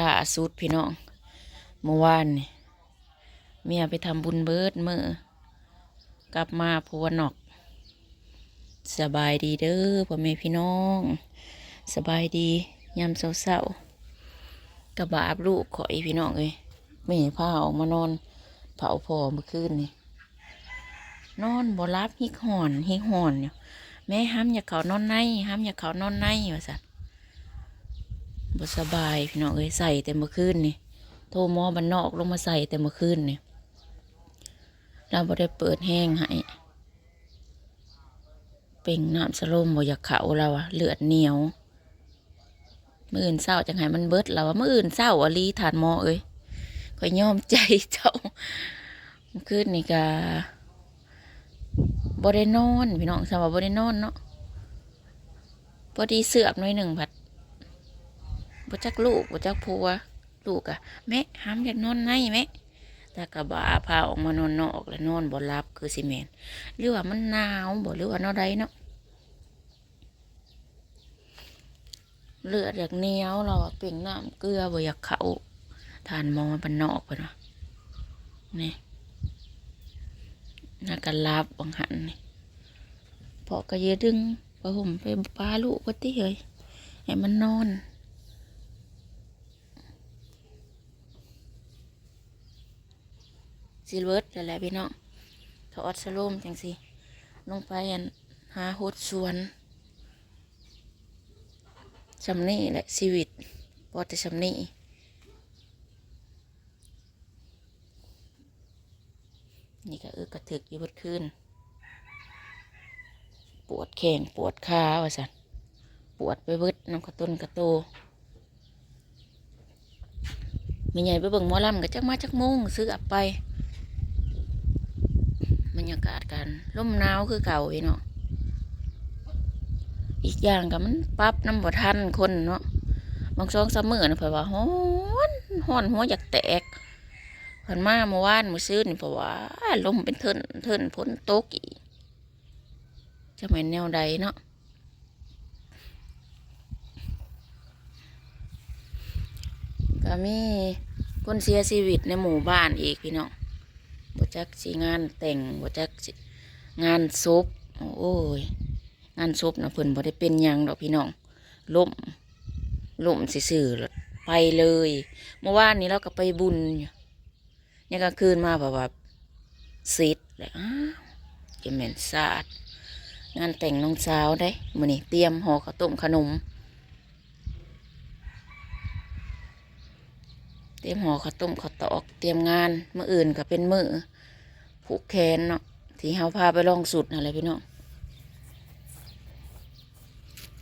ล่าสุดพี่น้องเมื่อวานนี่เมียไปทำบุญเบิดมือกลับมาพัวนอก สบายดีเด้อพ่อแม่พี่น้อง สบายดียามเศร้าๆกระบาบลูกขอยพี่น้องเอ้ยแม่พาออกมานอน เผาพอเมื่อคืนนี่นอนบ่รับฮิกหอนฮิกหอนอยู่แม่ห้ามอย่าเขานอนในห้ามอย่าเขานอนในว่าสัน บ่สบายพี่น้องเอ้ยใส่แต่เมื่อคืนนี่โทรหมอบันนอกลงมาใส่แต่เมื่อคืนนี่เราบ่ได้เปิดแห้งให้เป่งน้ำสลมบ่อยากเขาเราอะเลือดเหนียวมื่ออื่นเศร้าจังไห้มันเบิดเราอะมื่ออื่นเศร้าอะลีทานมอเอ้ยก็ยอมใจเจ้าเมื่อคืนนี่ก็บ่ได้นอนพี่น้องสาวบ่ได้นอนเนาะพอดีเสือกหน่อยหนึ่งผัด บ่จักลูกบ่จักผัว ลูกอะแม่ห้ามอยากนอนในแม่แต่กระบะพาออกมานอนนอกแล้วนอนบ่รับคือสิแมนหรือว่ามันหนาวบ่หรือว่านาะใดเนาะเลือดอยากเนียวเราเปล่งน้ำเกลือบ่อยากเขาทานมอบันนอกไปเนาะนี่น่ากันลาบบังหันนี่พอก็เยดึงไปห่มไปปลาลูกก็ติเฮยให้มันนอน ซิลเวิร์ดแหละพี่น้องถอดสโลมจังสิลงไปอันหาโหดสวนชำนี่แหละชีวิตพอแต่ชำนี่นี่ก็เออกระถึกอยู่บดคืนปวดแข้งปวดขาว่าสันปวดไปเบิดน้ำกระต้นกระโตมีใหญ่ไปเบิ่งหมอลำก็จักมาจักโมงซื้อกลับไป รรยากาศกันลมหนาวคือเก่าอีเนาะอีกอย่างก็มันปรับน้ำบ่ทันคนเนาะบางช่วงซัมเมอร์นี่เผยว่าฮ้อนฮ้อนหัวอยากแตกผ่านมาเมื่อวานมื้อซื้อนี่เพราะว่าลมเป็นเทินเทินฝนโตกอีกจะแม่นแนวใดเนาะก็มีคนเสียชีวิตในหมู่บ้านอีกพี่น้อง บ่จักสิงานแต่งบ่จักงานศพโอ้ย งานศพนะเพิ่นบ่ได้เป็นยังดอกพี่น้องล่มล่มซื่อๆไปเลยเมื่อวานนี้เราก็ไปบุญเนี่ยกลางคืนมาแบบว่าซิดเลยอ้าวจะเหม็นสาดงานแต่งน้องสาวได้มื้อนี้เตรียมห่อข้าวต้มขนม เตรียมห่อข้าวต้มข้าวตอก เตรียมงานมืออื่นก็เป็นมือผูกแขนเนาะที่เฮาพาไปลองสุดนั่นแหละพี่น้อง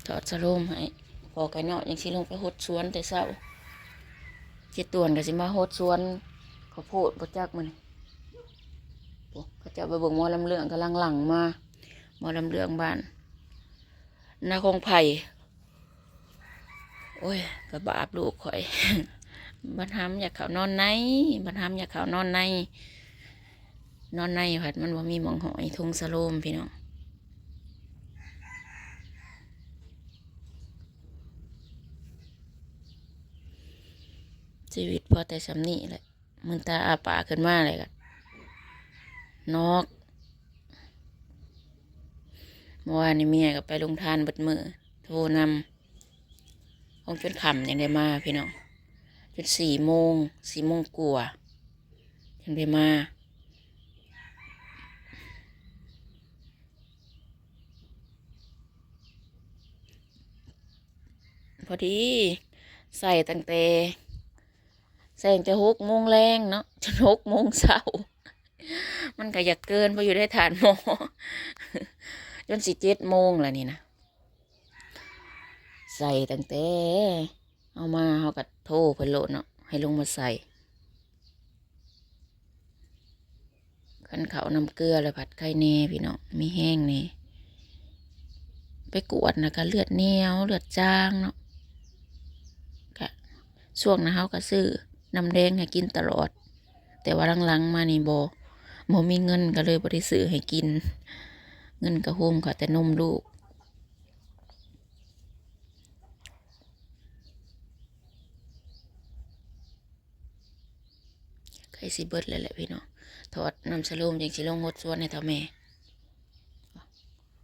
ถอดสโลมให้พอกันเนาะยังสิลงไปหดสวนแต่เช้าเจ็ดตวนก็สิมาหดสวนข้าวโพดบ่จักมันโอ้เขาจะไปเบิ่งมอลำเรื่องกำลังหลังมามอลำเรื่องบ้านนาคงไผ่โอ้ยกระบาบลูกข่อย บันทามอยากเขานอนในบันทามอยากเขานอนใน นอนในผัดมันว่ามีหมองหอยทุงสโลมพี่น้องชีวิตพอแต่สำนี่แหละมึงตาอาปากขึ้นมาเลยกันนอกเมื่อวานนี้เมียก็ไปลงทานบัดมือโทรนำคงจนขำยังได้มาพี่น้อง จนสี่โมงสี่โมงกว่ายังได้มาพอดีใส่ตั้งแต่ใส่ตั้งแต่หกโมงแรงเนาะจนหกโมงเช้ามันก็อยากเกินเพราะอยู่ได้ฐานหมอจนสิเจ็ดโมงแล้วนี่นะ ใส่ตั้งแต่ เอามาเขาก็โทรเพิ่นโหลดเนาะให้ลงมาใส่ขันเขาวนำเกลือแล้วผัดไข่เนพี่เนาะมีแห้งเนไปกวดนะก็เลือดเหนียวเลือดจางเนาะก็ช่วงนะเขาก็ซื้อน้ำแดงให้กินตลอด แต่ว่าหลังๆมานี่โบโมมีเงินก็เลยบริซื้อให้กิน เงินกระโฮมค่ะแต่นมลูก ล้สิเบิดเลยแหละพี่น้องถอดน้ำสโลมยังสิลงหดสวนให้เท่าแม่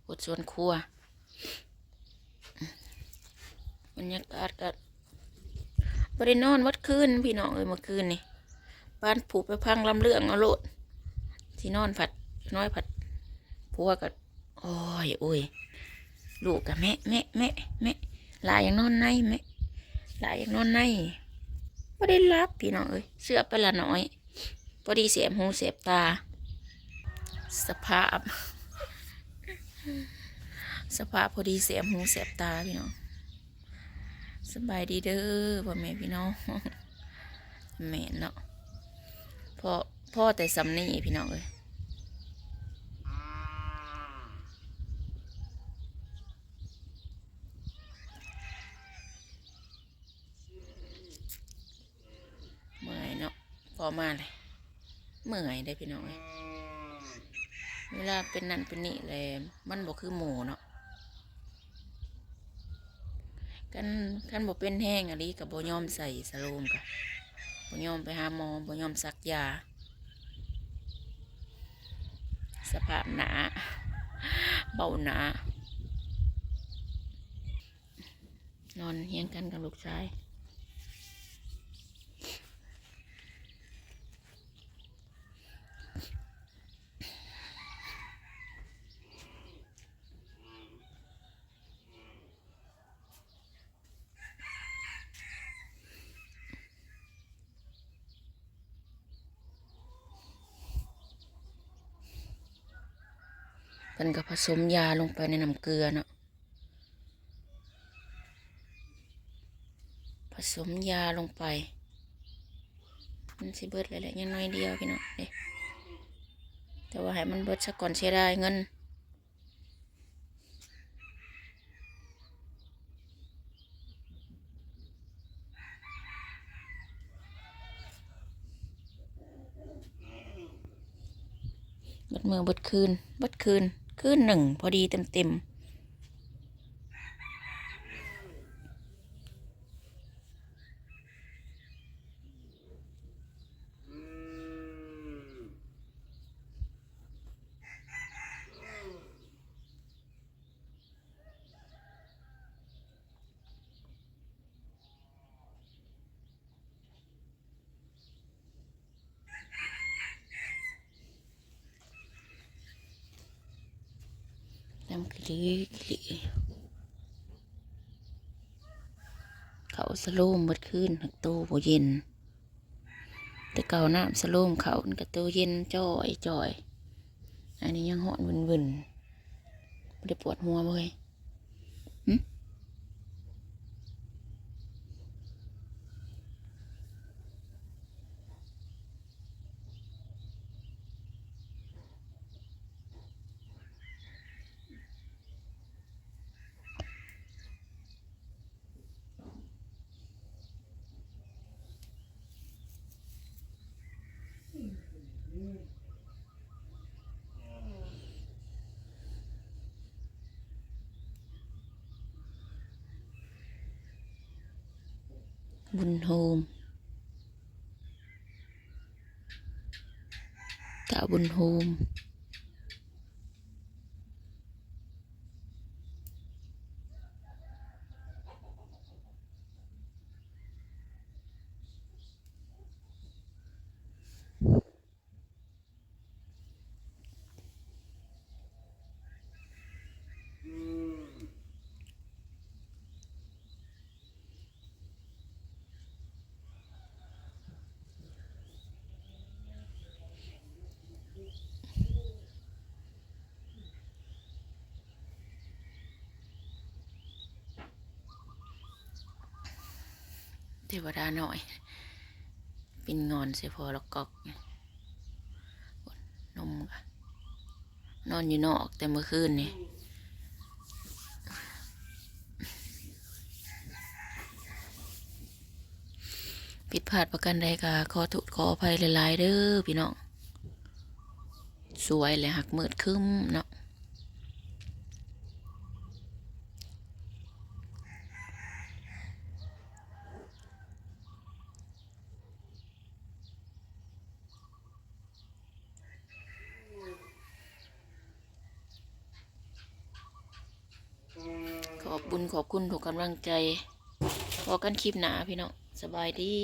หดสวนครัวบรรยากาศก็บรินอนวัดคืนพี่น้องเอ้ยเมื่อคืนนี่บ้านผูกไปพังลำเรื่องเอาโลดที่นอนผัดน้อยผัดพัวกับโอ้ยโอ้ยลูกกับแม่แม่แม่แม่หลายอย่างนอนในแม่หลายอย่างนอนในไม่ได้รับพี่น้องเอ้ยเสื้อไปละน้อย พอดีเสียบหูเสียบตา สภาพ สภาพพอดีเสียบหูเสียบตาพี่น้องสบายดีเด้อพ่อแม่พี่น้องแม่เนาะพ่อพ่อแต่สำนี่พี่น้องเลยเมื่อยเนาะพอมาเลย เมื่อย ได้พี่น้องเอ้ยเวลาเป็นนั่นเป็นนี่เลยมันบอกคือหมูเนาะกันกันบอกเป็นแห้งอะไรกับบ่ยอมใส่สโลมกะบ่ยอมไปหาหมอบ่ยอมซักยา สภาพหนา เบาหนา นอนเฮียงกันกับลูกชาย เพิ่นก็ผสมยาลงไปในน้ำเกลือเนาะผสมยาลงไป มันสิเบิดเลยแหละยังน้อยเดียวพี่น้องเด้แต่ว่าให้มันเบิดซะก่อนเสียไดายเงินบิดมือบดคืนบดคืน คืนหนึ่งพอดีเต็มเต็มๆ ลีลีเขาสโลมเบิดคืนหักโตบ่เย็น แต่เก่าน้ำสโลมเขามันก็โตเย็นจ่อยจ่อย อันนี้ยังหอนวนวนไม่ได้ปวดหัวเลย บุญโฮม วดาหน่อย เปินงอนเสียพอแล้วกอกนมกะนอนอยู่นอกแต่เมื่อคืนนี่ผิดพลาดประกันใดกะขอโทษขออภัยหลายๆเด้อพี่น้อง สวยเลยหักมืดคึ้มเนาะ ขอบคุณถูกกำลังใจพอกันคลิปหนาพี่น้องสบายดี